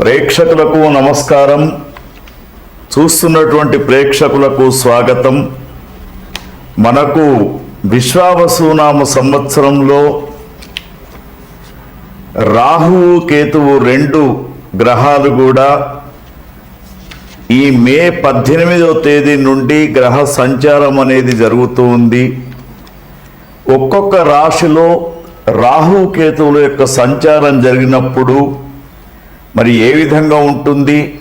ప్రేక్షకులకు నమస్కారం. చూస్తున్నటువంటి ప్రేక్షకులకు స్వాగతం. మనకు విశ్వావసునామ సంవత్సరంలో రాహువు కేతువు రెండు గ్రహాలు కూడా ఈ మే పద్దెనిమిదవ తేదీ నుండి గ్రహ సంచారం అనేది జరుగుతూ ఉంది. ఒక్కొక్క రాశిలో రాహు కేతువుల యొక్క సంచారం జరిగినప్పుడు మరి ఏ విధంగా ఉంటుంది?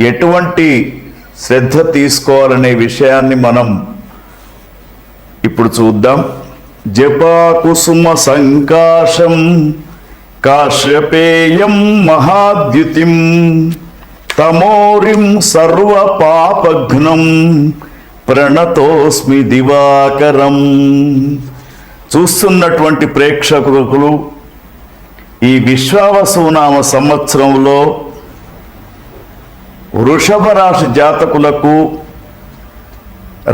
ఎటువంటి శ్రద్ధ తీసుకోవాలనే విషయాన్ని మనం ఇప్పుడు చూద్దాం. జపాకుసుమ సంకాశం కాశ్యపేయం మహాద్యుతిం తమోరిం సర్వ పాపఘ్నం ప్రణతోస్మి దివాకరం. చూస్తున్నటువంటి ప్రేక్షకులు ఈ విశ్వావసునామ సంవత్సరంలో వృషభ రాశి జాతకులకు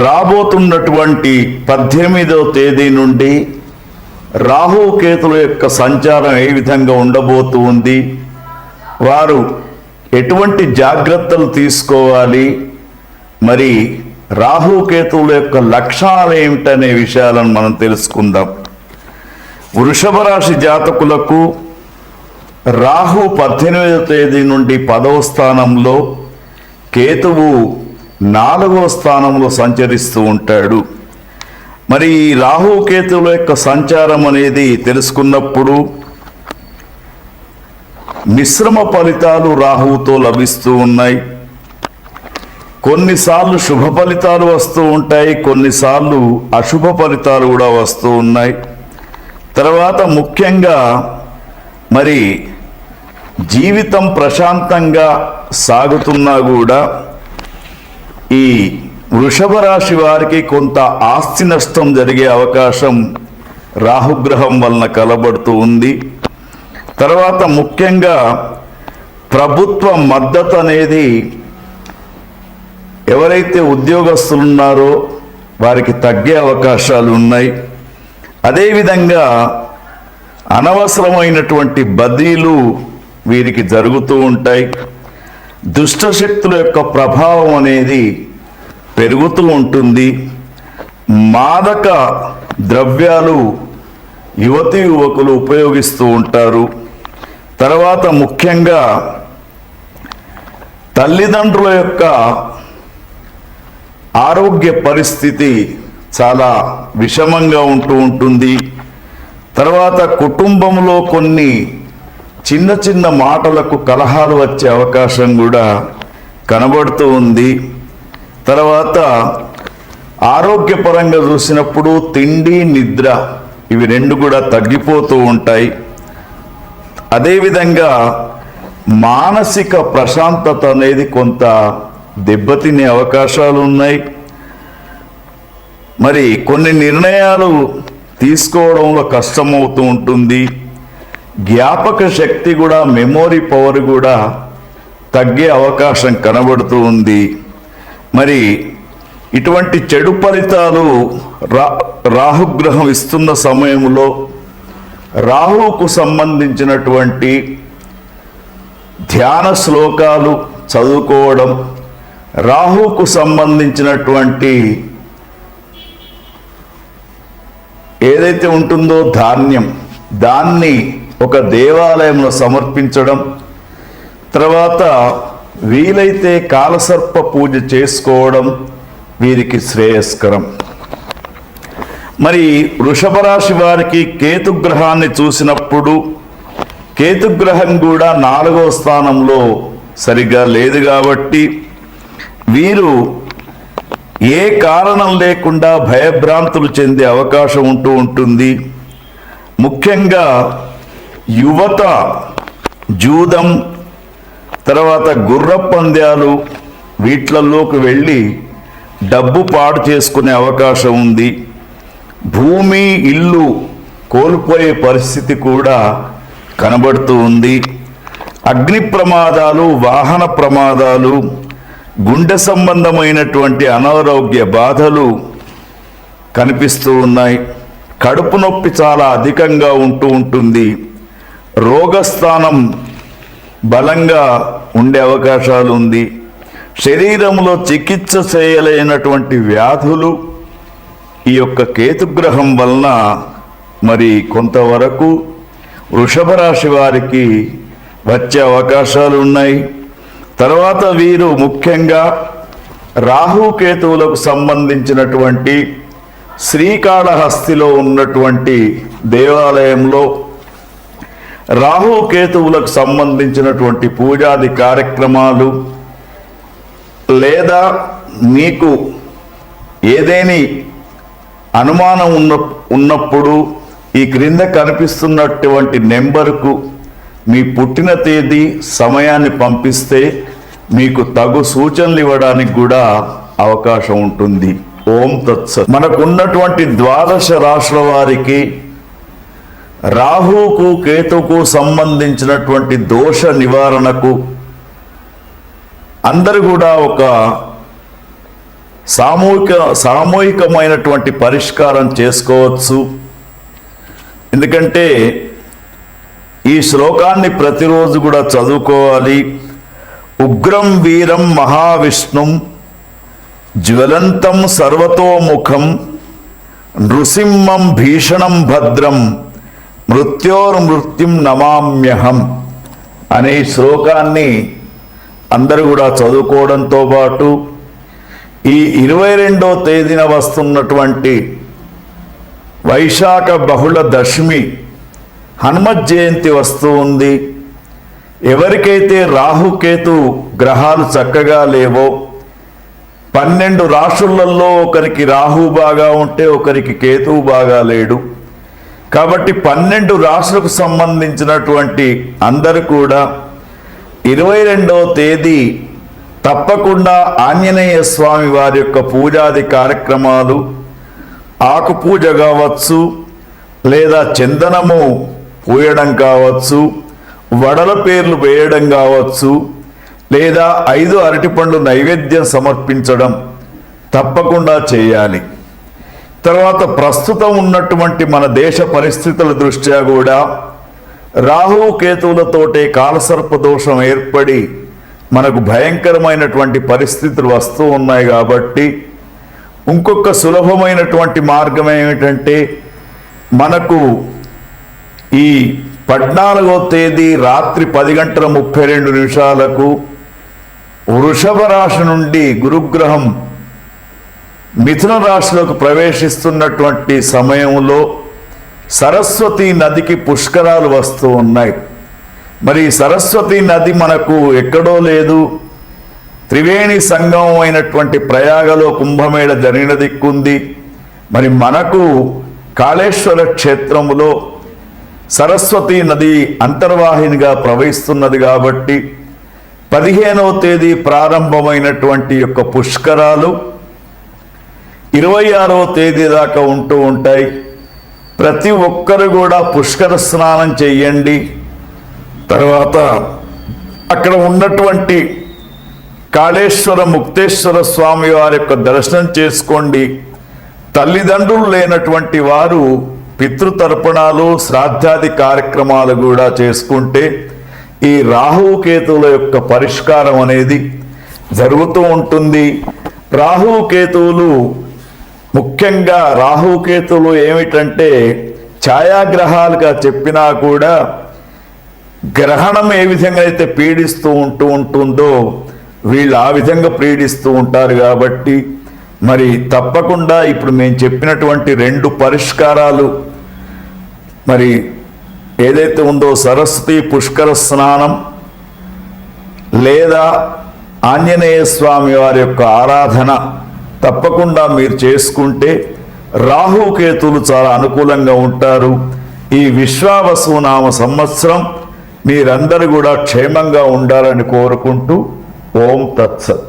రాబోతున్నటువంటి పద్దెనిమిదవ తేదీ నుండి రాహుకేతుల యొక్క సంచారం ఏ విధంగా ఉండబోతూ ఉంది వారు ఎటువంటి జాగ్రత్తలు తీసుకోవాలి మరి రాహుకేతువుల యొక్క లక్షణాలు ఏమిటనే విషయాలను మనం తెలుసుకుందాం. వృషభ రాశి జాతకులకు రాహు పద్దెనిమిదవ తేదీ నుండి పదవ స్థానంలో కేతువు నాలుగవ స్థానంలో సంచరిస్తూ ఉంటాడు. మరి ఈ రాహు కేతువుల యొక్క సంచారం అనేది తెలుసుకున్నప్పుడు మిశ్రమ ఫలితాలు రాహువుతో లభిస్తూ ఉన్నాయి. కొన్నిసార్లు శుభ ఫలితాలు వస్తూ ఉంటాయి కొన్నిసార్లు అశుభ ఫలితాలు కూడా వస్తూ ఉన్నాయి. తర్వాత ముఖ్యంగా మరి జీవితం ప్రశాంతంగా సాగుతున్నా కూడా ఈ వృషభ రాశి వారికి కొంత ఆస్తి నష్టం జరిగే అవకాశం రాహుగ్రహం వలన కలబడుతూ ఉంది. తర్వాత ముఖ్యంగా ప్రభుత్వ మద్దతు అనేది ఎవరైతే ఉద్యోగస్తులు ఉన్నారో వారికి తగ్గే అవకాశాలు ఉన్నాయి. అదేవిధంగా అనవసరమైనటువంటి బదిలీలు వీరికి జరుగుతూ ఉంటాయి. దుష్టశక్తుల యొక్క ప్రభావం అనేది పెరుగుతూ ఉంటుంది. మాదక ద్రవ్యాలు యువతి యువకులు ఉపయోగిస్తూ ఉంటారు. తర్వాత ముఖ్యంగా తల్లిదండ్రుల యొక్క ఆరోగ్య పరిస్థితి చాలా విషమంగా ఉంటూ ఉంటుంది. తర్వాత కుటుంబంలో కొన్ని చిన్న చిన్న మాటలకు కలహాలు వచ్చే అవకాశం కూడా కనబడుతూ ఉంది. తర్వాత ఆరోగ్యపరంగా చూసినప్పుడు తిండి నిద్ర ఇవి రెండు కూడా తగ్గిపోతూ ఉంటాయి. అదేవిధంగా మానసిక ప్రశాంతత అనేది కొంత దెబ్బతినే అవకాశాలు ఉన్నాయి. మరి కొన్ని నిర్ణయాలు తీసుకోవడంలో కష్టమవుతూ ఉంటుంది. జ్ఞాపక శక్తి కూడా మెమోరీ పవర్ కూడా తగ్గే అవకాశం కనబడుతూ ఉంది. మరి ఇటువంటి చెడు ఫలితాలు రా రాహుగ్రహం ఇస్తున్న సమయంలో రాహువుకు సంబంధించినటువంటి ధ్యాన శ్లోకాలు చదువుకోవడం రాహుకు సంబంధించినటువంటి ఏదైతే ఉంటుందో ధాన్యం దాన్ని ఒక దేవాలయంలో సమర్పించడం తర్వాత వీలైతే కాలసర్ప పూజ చేసుకోవడం వీరికి శ్రేయస్కరం. మరి వృషభ రాశి వారికి కేతుగ్రహాన్ని చూసినప్పుడు కేతుగ్రహం కూడా నాలుగవ స్థానంలో సరిగ్గా లేదు కాబట్టి వీరు ఏ కారణం లేకుండా భయభ్రాంతులు చెందే అవకాశం ఉంటూ ఉంటుంది. ముఖ్యంగా యువత జూదం తర్వాత గుర్ర పంద్యాలు వీట్లలోకి వెళ్ళి డబ్బు పాడు చేసుకునే అవకాశం ఉంది. భూమి ఇల్లు కోల్పోయే పరిస్థితి కూడా కనబడుతూ ఉంది. అగ్ని ప్రమాదాలు వాహన ప్రమాదాలు గుండె సంబంధమైనటువంటి అనారోగ్య బాధలు కనిపిస్తూ ఉన్నాయి. కడుపు నొప్పి చాలా అధికంగా ఉంటూ ఉంటుంది. రోగస్థానం బలంగా ఉండే అవకాశాలు ఉంది. శరీరంలో చికిత్స చేయలేనటువంటి వ్యాధులు ఈ యొక్క కేతుగ్రహం వలన మరి కొంతవరకు వృషభ రాశి వారికి వచ్చే అవకాశాలు ఉన్నాయి. తర్వాత వీరు ముఖ్యంగా రాహుకేతువులకు సంబంధించినటువంటి శ్రీకాళహస్తిలో ఉన్నటువంటి దేవాలయంలో రాహుకేతువులకు సంబంధించినటువంటి పూజాది కార్యక్రమాలు లేదా మీకు ఏదేని అనుమానం ఉన్న ఉన్నప్పుడు ఈ క్రింద కనిపిస్తున్నటువంటి నెంబర్కు మీ పుట్టిన తేదీ సమయాన్ని పంపిస్తే మీకు తగు సూచనలు ఇవ్వడానికి కూడా అవకాశం ఉంటుంది. ఓం తత్స మనకున్నటువంటి ద్వాదశ రాశుల వారికి రాహుకు కేతుకు సంబంధించినటువంటి దోష నివారణకు అందరు కూడా ఒక సామూహిక సామూహికమైనటువంటి పరిష్కారం చేసుకోవచ్చు. ఎందుకంటే ఈ శ్లోకాన్ని ప్రతిరోజు కూడా చదువుకోవాలి. ఉగ్రం వీరం మహావిష్ణుం జ్వలంతం సర్వతోముఖం నృసింహం భీషణం భద్రం మృత్యోర్మృత్యుం నమామ్యహం అనే శ్లోకాన్ని అందరూ కూడా చదువుకోవడంతో పాటు ఈ ఇరవై రెండో తేదీన వస్తున్నటువంటి వైశాఖ బహుళ దశమి హనుమత్ జయంతి వస్తూ ఉంది. ఎవరికైతే రాహుకేతు గ్రహాలు చక్కగా లేవో పన్నెండు రాశులలో ఒకరికి రాహు బాగా ఉంటే ఒకరికి కేతువు బాగా లేడు. కాబట్టి పన్నెండు రాష్ట్రాలకు సంబంధించినటువంటి అందరు కూడా ఇరవై రెండవ తేదీ తప్పకుండా ఆంజనేయ స్వామి వారి యొక్క పూజాది కార్యక్రమాలు ఆకు పూజ కావచ్చు లేదా చందనము పూయడం కావచ్చు వడల పేర్లు వేయడం కావచ్చు లేదా ఐదు అరటిపండ్లు నైవేద్యం సమర్పించడం తప్పకుండా చేయాలి. తర్వాత ప్రస్తుతం ఉన్నటువంటి మన దేశ పరిస్థితుల దృష్ట్యా కూడా రాహు కేతువులతోటే కాలసర్ప దోషం ఏర్పడి మనకు భయంకరమైనటువంటి పరిస్థితులు వస్తూ ఉన్నాయి కాబట్టి ఇంకొక సులభమైనటువంటి మార్గం ఏమిటంటే మనకు ఈ పద్నాలుగో తేదీ రాత్రి పది గంటల ముప్పై రెండు నిమిషాలకు వృషభ రాశి నుండి గురుగ్రహం మిథున రాశిలోకి ప్రవేశిస్తున్నటువంటి సమయంలో సరస్వతి నదికి పుష్కరాలు వస్తూ ఉన్నాయి. మరి సరస్వతి నది మనకు ఎక్కడో లేదు. త్రివేణి సంగమం అయినటువంటి ప్రయాగలో కుంభమేళ జరిగిన దిక్కుంది. మరి మనకు కాళేశ్వర క్షేత్రములో సరస్వతి నది అంతర్వాహినిగా ప్రవహిస్తున్నది కాబట్టి పదిహేనవ తేదీ ప్రారంభమైనటువంటి యొక్క పుష్కరాలు ఇరవై ఆరవ తేదీ దాకా ఉంటూ ఉంటాయి. ప్రతి ఒక్కరు కూడా పుష్కర స్నానం చెయ్యండి. తర్వాత అక్కడ ఉన్నటువంటి కాళేశ్వర ముక్తేశ్వర స్వామి వారి యొక్క దర్శనం చేసుకోండి. తల్లిదండ్రులు లేనటువంటి వారు పితృతర్పణాలు శ్రాద్ధాది కార్యక్రమాలు కూడా చేసుకుంటే ఈ రాహుకేతువుల యొక్క పరిష్కారం అనేది జరుగుతూ ఉంటుంది. రాహుకేతువులు ముఖ్యంగా రాహుకేతులు ఏమిటంటే ఛాయాగ్రహాలుగా చెప్పినా కూడా గ్రహణం ఏ విధంగా అయితే పీడిస్తూ ఉంటూ ఉంటుందో వీళ్ళు ఆ విధంగా పీడిస్తూ ఉంటారు కాబట్టి మరి తప్పకుండా ఇప్పుడు మేము చెప్పినటువంటి రెండు పరిష్కారాలు మరి ఏదైతే ఉందో సరస్వతి పుష్కర స్నానం లేదా ఆంజనేయ స్వామి వారి యొక్క ఆరాధన తప్పకుండా మీరు చేసుకుంటే రాహుకేతులు చాలా అనుకూలంగా ఉంటారు. ఈ విశ్వావసు నామ సంవత్సరం మీరందరూ కూడా క్షేమంగా ఉండాలని కోరుకుంటూ ఓం తత్సత్.